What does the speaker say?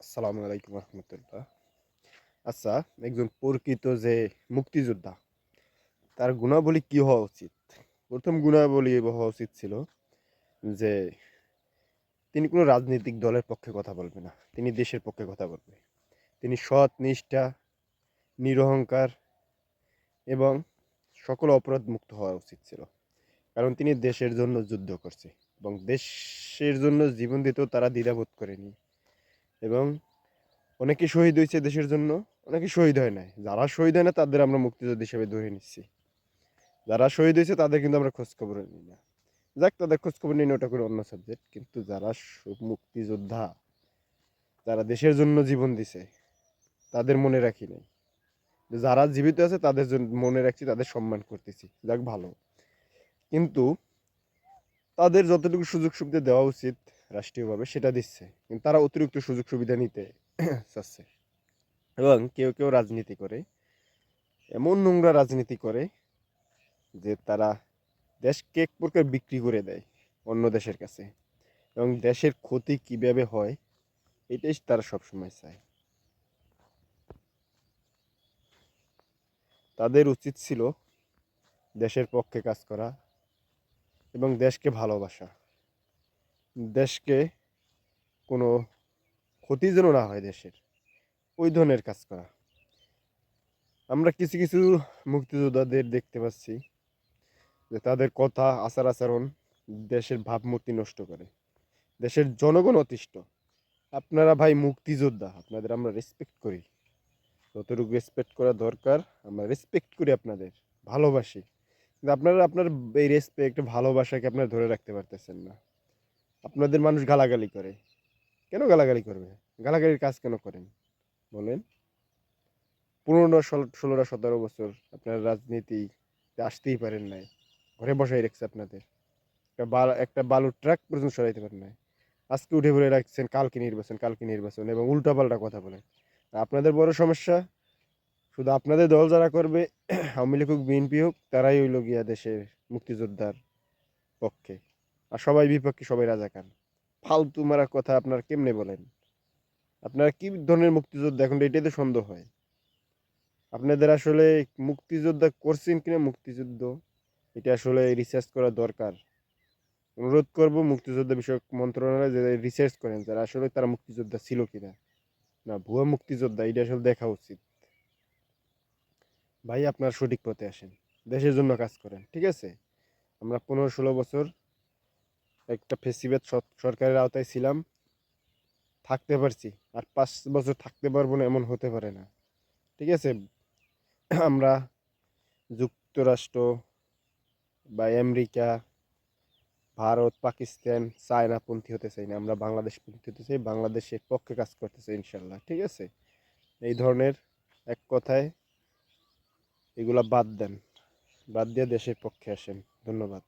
আসসালামু আলাইকুম রহমতুল্লাহ। আচ্ছা একজন প্রকৃত যে মুক্তিযোদ্ধা, তার গুণাবলী কি হওয়া উচিত? প্রথম গুণাবলী হওয়া উচিত ছিল যে তিনি কোনো রাজনৈতিক দলের পক্ষে কথা বলবে না, তিনি দেশের পক্ষে কথা বলবে। তিনি সৎ, নিষ্ঠা, নিরহংকার এবং সকল অপরাধ মুক্ত হওয়া উচিত ছিল। কারণ তিনি দেশের জন্য যুদ্ধ করছে এবং দেশের জন্য জীবন দিতেও তারা দ্বিধাবোধ করেনি। এবং অনেকে শহীদ হয়েছে দেশের জন্য, অনেকে শহীদ হয় নাই। যারা শহীদ হয় না, তাদের আমরা মুক্তিযোদ্ধা হিসেবে ধরে নিচ্ছি। যারা শহীদ হয়েছে, তাদের কিন্তু আমরা খোঁজখবর নিই না। যাক, তাদের খোঁজখবর নিই না ওটা করে অন্য সাবজেক্ট কিন্তু যারা মুক্তিযোদ্ধা, যারা দেশের জন্য জীবন দিছে, তাদের মনে রাখি নাই। যারা জীবিত আছে, তাদের জন্য মনে রাখছি, তাদের সম্মান করতেছি। যাক, ভালো। কিন্তু তাদের যতটুকু সুযোগ সুবিধা দেওয়া উচিত রাষ্ট্রীয়ভাবে সেটা দিচ্ছে। কিন্তু তারা অতিরিক্ত সুযোগ সুবিধা নিতে চাচ্ছে। এবং কেউ কেউ রাজনীতি করে, এমন নোংরা রাজনীতি করে যে তারা দেশকে এক প্রকার বিক্রি করে দেয় অন্য দেশের কাছে। এবং দেশের ক্ষতি কীভাবে হয়, এটাই তারা সবসময় চায়। তাদের উচিত ছিল দেশের পক্ষে কাজ করা এবং দেশকে ভালোবাসা। দেশকে কোনো ক্ষতি যেন না হয় দেশের, ওই ধরনের কাজ করা। আমরা কিছু কিছু মুক্তিযোদ্ধাদের দেখতে পাচ্ছি যে তাদের কথা, আচার আচরণ দেশের ভাবমূর্তি নষ্ট করে। দেশের জনগণ অতিষ্ঠ। আপনারা ভাই মুক্তিযোদ্ধা, আপনাদের আমরা রেসপেক্ট করি। যতটুকু রেসপেক্ট করা দরকার, আমরা রেসপেক্ট করি আপনাদের, ভালোবাসি। কিন্তু আপনারা আপনার এই রেসপেক্ট ভালোবাসাকে আপনারা ধরে রাখতে পারতেছেন না। আপনাদের মানুষ গালাগালি করে। কেন গালাগালি করবে? গালাগালির কাজ কেন করেন? বলেন। পনেরো ষোলো, ষোলোটা সতেরো বছর আপনার রাজনীতি আসতেই পারেন নাই। ঘরে বসাই রেখেছে আপনাদের। একটা বাল, একটা বালুর ট্রাক পর্যন্ত সরাইতে পারেন নাই। আজকে উঠে পড়ে রাখছেন, কালকে নির্বাচন কালকে নির্বাচন এবং উল্টাপাল্টা কথা বলেন। আপনাদের বড় সমস্যা, শুধু আপনাদের দল যারা করবে, আওয়ামী লীগ হোক, বিএনপি হোক, তারাই হইল গিয়া দেশের মুক্তিযোদ্ধার পক্ষে। আর সবাই বিপক্ষে সবাই রাজাকার ফালতু মারা কথা আপনারা কেমনে বলেন? আপনারা কি ধরনের মুক্তিযোদ্ধা? এখন এটাই তো সন্দেহ হয়। আপনাদের আসলে মুক্তিযোদ্ধা করছেন কিনা মুক্তিযুদ্ধ, এটা আসলে রিসার্চ করা দরকার। অনুরোধ করব মুক্তিযোদ্ধা বিষয়ক মন্ত্রণালয় যে রিসার্চ করেন, যারা আসলে তারা মুক্তিযোদ্ধা ছিল কিনা। না, ভুয়া মুক্তিযোদ্ধা, এটা আসলে দেখা উচিত। ভাই, আপনার সঠিক পথে আসেন। দেশের জন্য কাজ করেন, ঠিক আছে? আমরা পনেরো ষোলো বছর একটা ফেসিবেট সরকারের আওতায় ছিলাম। থাকতে পারছি। আর পাঁচ বছর থাকতে পারব না, এমন হতে পারে না। ঠিক আছে? আমরা যুক্তরাষ্ট্র বা আমেরিকা, ভারত, পাকিস্তান, চায়নাপন্থী হতে চাই না। আমরা বাংলাদেশপন্থী হতে চাই। বাংলাদেশের পক্ষে কাজ করতে চাই, ইনশাল্লাহ। ঠিক আছে? এই ধরনের এক কথায় এগুলা বাদ দেন। বাদ দিয়ে দেশের পক্ষে আসেন। ধন্যবাদ।